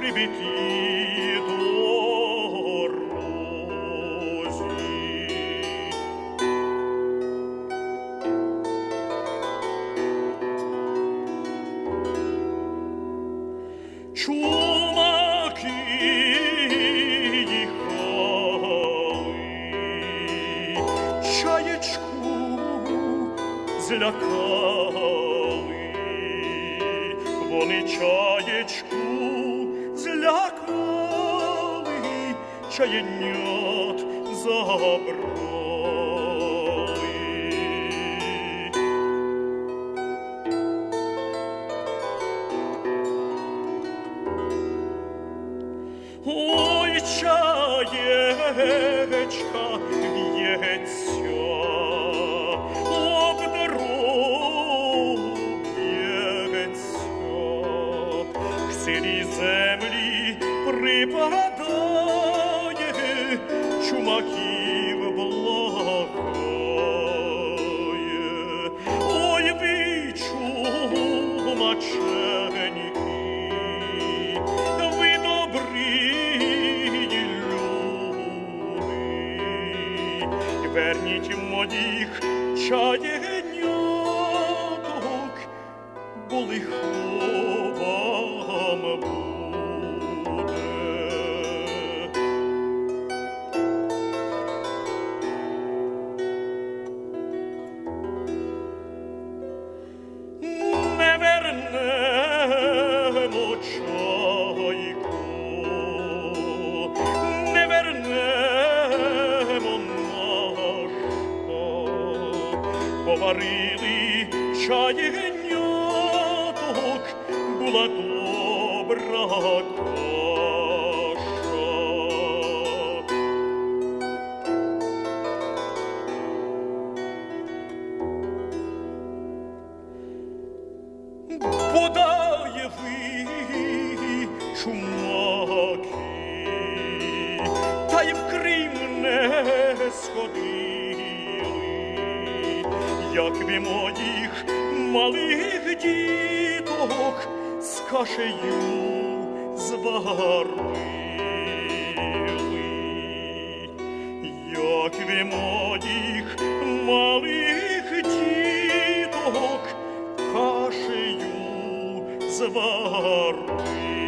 прибитие чаєнят забрали. Ой, чаєчка в'ється, Сирі землі припадає чумаків блакає. Ой, ви чумаченькі, ви добрі люди, верніть моїх чадів. церкви моїх малих діток кашею зварив.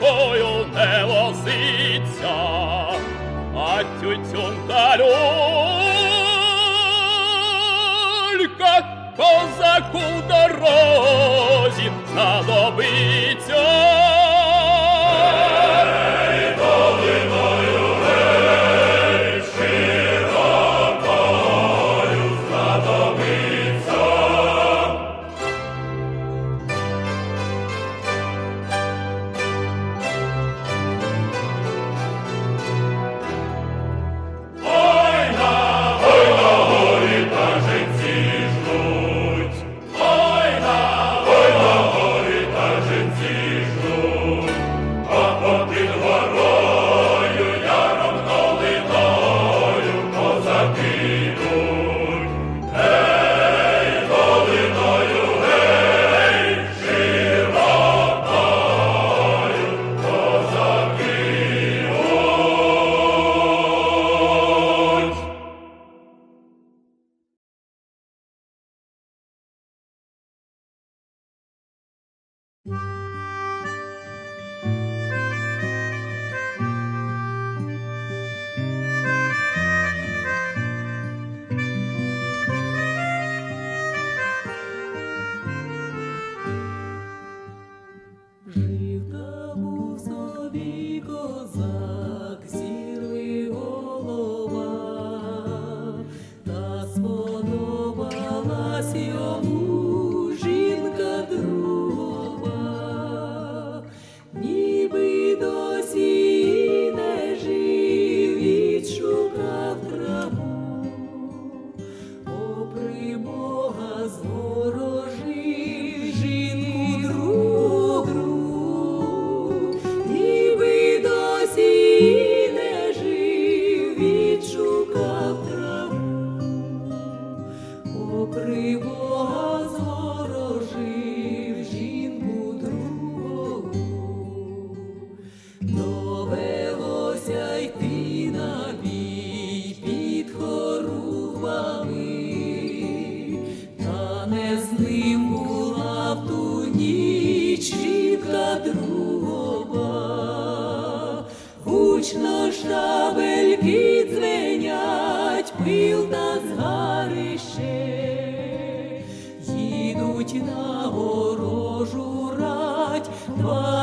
тобою не возиться, а тютюнка люлька козаку в дорозі на дорозі. на ворожу рать. Два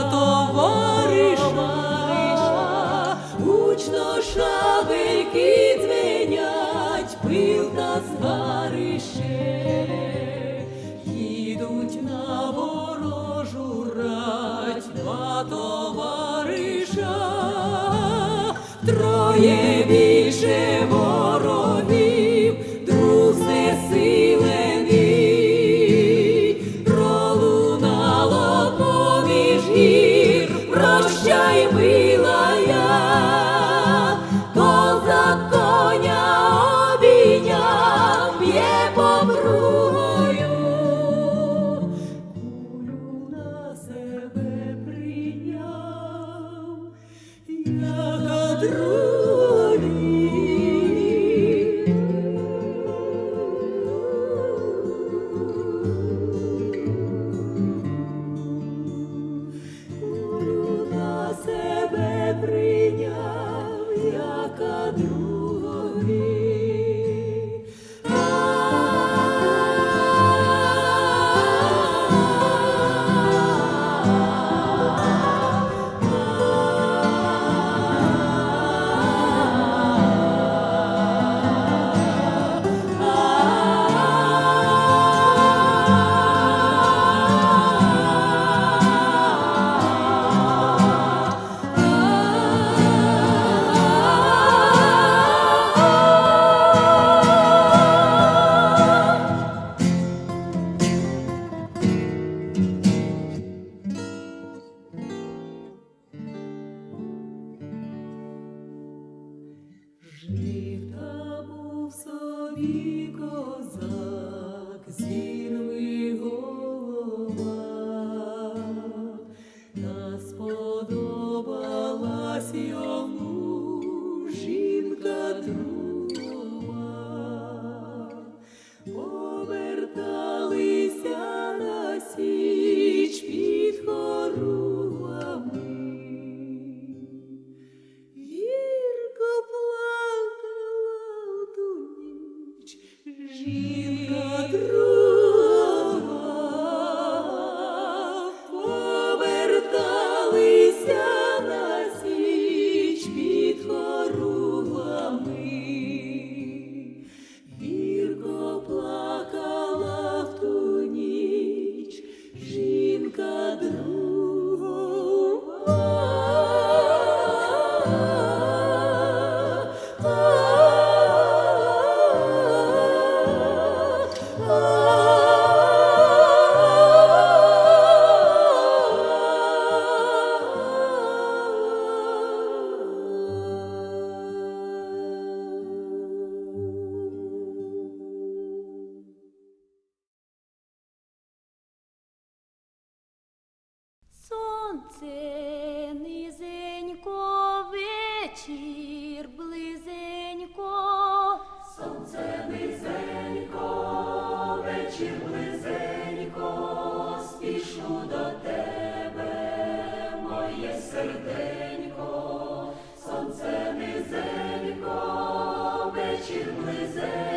до тебе, моє серденько. Сонце низенько, вечір близенько,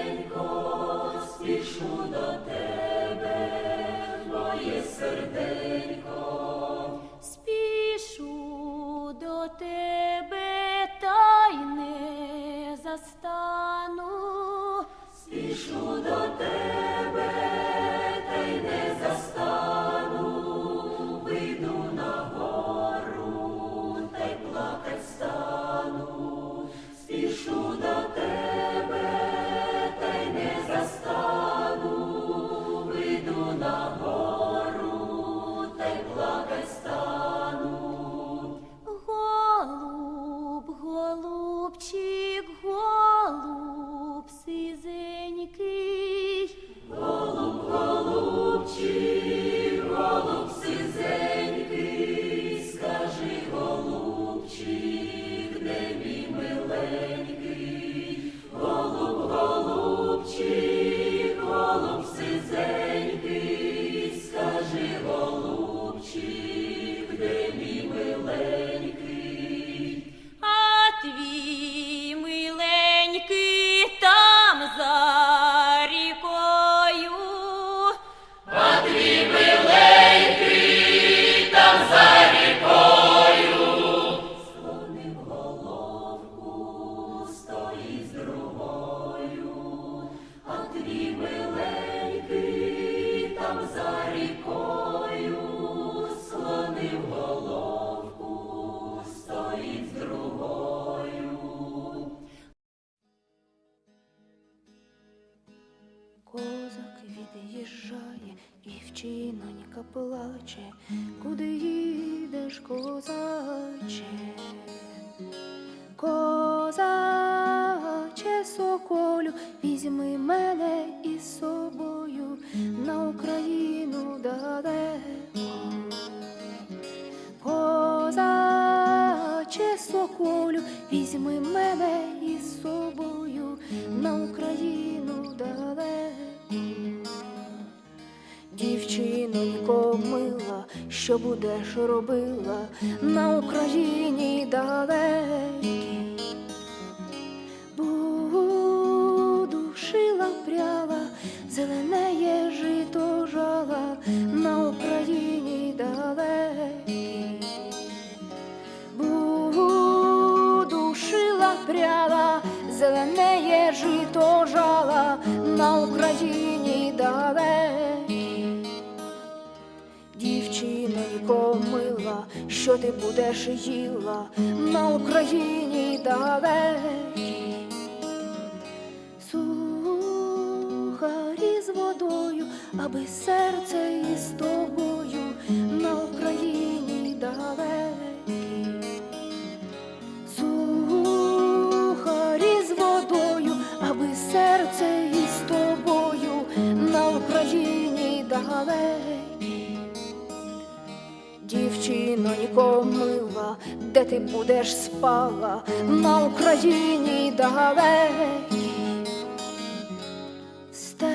плаче, куди їдеш, козаче? Козаче соколю, візьми мене із собою на Україну далеко. Козаче соколю, візьми мене із собою на Україну Дівчинонько мила, що будеш робила на Україні далекій. Буду шила пряла, зеленеє жито жала на Україні далекій. Буду шила пряла, зеленеє жито жала на Україні що ти будеш їла на Україні далекій. Сухарі з водою, аби серце із тобою на Україні далекій. Сухарі з водою, аби серце із тобою на Україні далекій. Дівчинонько мила, де ти будеш спала на Україні далекій. Степу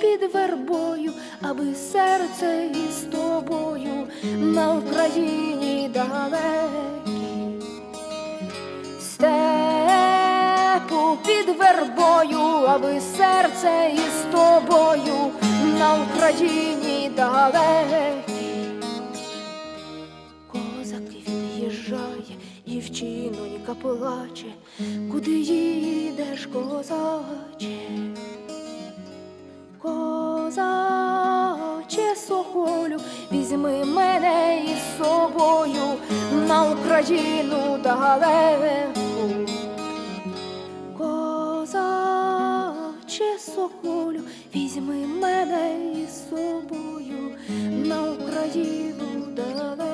під вербою, аби серце із тобою на Україні далекій. Степу під вербою, аби серце із тобою на Україні далекій. дівчинонька плаче, куди їдеш, козаче, козаче соколю, візьми мене із собою на Україну далеку. Козаче соколю, візьми мене із собою на Україну далеку.